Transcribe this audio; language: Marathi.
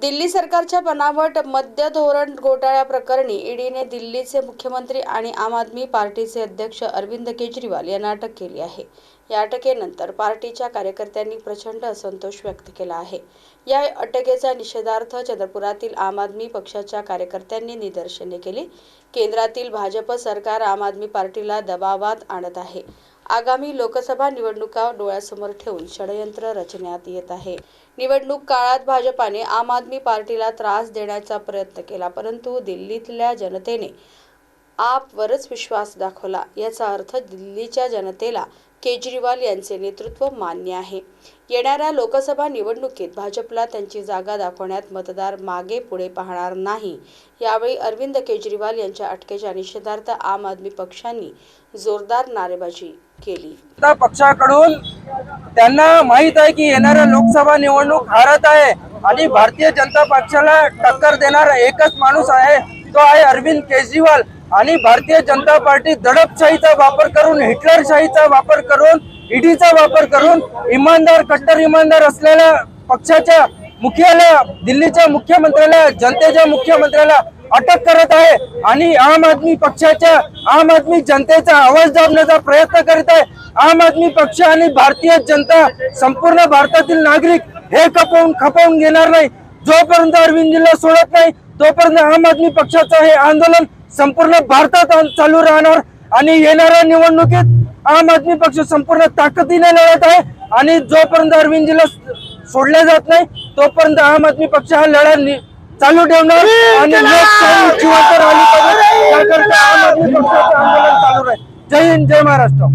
दिल्ली सरकारच्या बनावट मद्य धोरण घोटाळ्याप्रकरणी ईडीने दिल्लीचे मुख्यमंत्री आणि आम आदमी पार्टीचे अध्यक्ष अरविंद केजरीवाल यांना अटक केली आहे. या अटकेनंतर पार्टीच्या कार्यकर्त्यांनी प्रचंड असंतोष व्यक्त केला आहे. या अटकेचा निषेधार्थ चंद्रपुरातील आम आदमी पक्षाच्या कार्यकर्त्यांनी निदर्शने केली. केंद्रातील भाजप सरकार आम आदमी पार्टीला दबावात आणत आहे. आगामी लोकसभा निवडणुका डोळ्यासमोर ठेवून षडयंत्र रचण्यात येत आहे. निवडणूक काळात भाजपाने आम आदमी पार्टीला त्रास देण्याचा प्रयत्न केला परंतु दिल्लीतल्या जनतेने आपवरच विश्वास दाखवला. याचा अर्थ दिल्लीच्या जनतेला केजरीवाल यांचे नेतृत्व मान्य आहे. येणाऱ्या लोकसभा निवडणुकीत भाजपला त्यांची जागा दाखवण्यात मतदार मागे पुढे पाहणार नाही. यावेळी अरविंद केजरीवाल यांच्या अटकेच्या निषेधार्थ आम आदमी पक्षांनी जोरदार नारेबाजी केली. पक्षाकडून त्यांना माहीत आहे की येणाऱ्या लोकसभा निवडणूक हारत आहे आणि भारतीय जनता पक्षाला टक्कर देणारा एकच माणूस आहे तो आहे अरविंद केजरीवाल. आणि भारतीय जनता पार्टी दडपशाहीचा वापर करून हिटलरशाहीचा वापर करून ईडीचा वापर करून इमानदार कट्टर इमानदार असलेल्या पक्षाच्या मुख्यालय दिल्लीच्या मुख्यमंत्र्याला जनतेच्या मुख्यमंत्र्याला अटक करत आहे आणि आम आदमी पक्षाच्या आम आदमी जनतेचा आवाज दाबण्याचा प्रयत्न करीत आहे. आम आदमी पक्ष आणि भारतीय जनता संपूर्ण भारतातील नागरिक हे खपवून खपवून घेणार नाही. जोपर्यंत अरविंदजीला सोडत नाही तोपर्यंत आम आदमी पक्षाचं हे आंदोलन संपूर्ण भारतात चालू राहणार. आणि येणाऱ्या निवडणुकीत आम आदमी पक्ष संपूर्ण ताकदीने लढत आहे. आणि जोपर्यंत अरविंदजीला सोडले जात नाही तोपर्यंत आम आदमी पक्ष हा लढा चालू ठेवणार आणि लोकशाही जिवंत राहिली पाहिजे. त्याकरता आम आदमी पक्षाचं आंदोलन चालू राहील जय हिंद जय महाराष्ट्र.